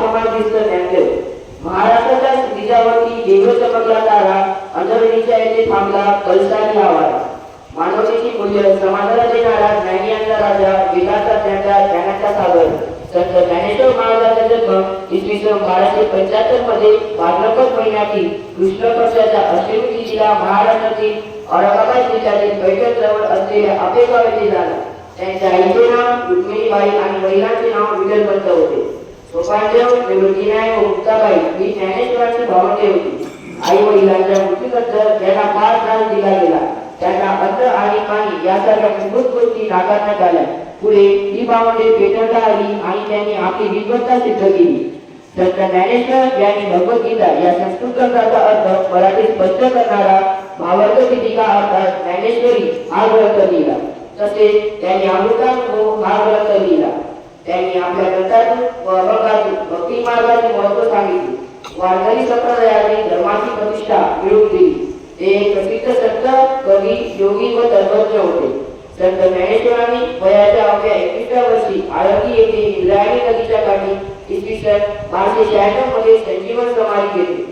समाधीस्थ महाराष्ट्राच्या चमकला तारा येथे थांबला आवाज. मानवतेची मूल्य समाजाला देणारा राजा ज्ञानाचा सागर. संत ज्ञानेश्वर महाराजांचा जन्म इसवी सन बाराशे पंच्याहत्तरमध्ये भाद्रपद महिन्यातील कृष्ण पक्षाच्या अष्टमी तिथीला महाराष्ट्रातील औरंगाबाद जिल्ह्यातील पैठण जवळ असलेल्या आपेगाव येथे झाला. त्यांच्या आईचे नाव रुक्मिणीबाई आणि वडिलांचे नाव विठ्ठलपंत होते. सोपानदेव निवृत्तीनाय मुक्ताबाई ही ज्ञानेश्वरांची भावंडे होती. आई वडिलांच्या मृत्यूनंतर त्यांना पाच नाव दिला गेला त्यांना अन्न आणि पाणी यासारख्या मूलभूत गोष्टी नाकारण्यात आल्या. पुढे ही भावंडे पेटवता आली आणि त्यांनी आपली विद्वत्ता सिद्ध केली. संत ज्ञानेश्वर यांनी भगवद्गीता या संस्कृत ग्रंथाचा अर्थ मराठीत स्पष्ट करणारा भावार्थ दीपिका अर्थात ज्ञानेश्वरी हा ग्रंथ लिहिला तसेच त्यांनी अमृतानुभव हा ग्रंथ लिहिला त्यांनी आपल्या ग्रंथातून व अभंगातून भक्ती मार्गाचे महत्त्व सांगितले. वारकरी संप्रदायाने धर्माची प्रतिष्ठा मिळवून दिली. ते प्रसिद्ध संत कवी योगी व तत्वज्ञ होते. संत ज्ञानेश्वरांनी वयाच्या अवघ्या एकवीसव्या वर्षी आळंदी येथे इंद्रायणी नदीच्या काठी इसवी सन बारशे शहाण्णवमध्ये संजीवन समाधी घेतली.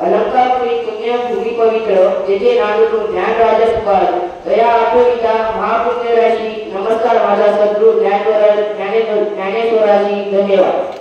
अलंकारपुरी पुण्य भूमी पवित्र जेथे नांदून ज्ञानराजा सुभाष दया आठवणीचा महापुरुष 没有。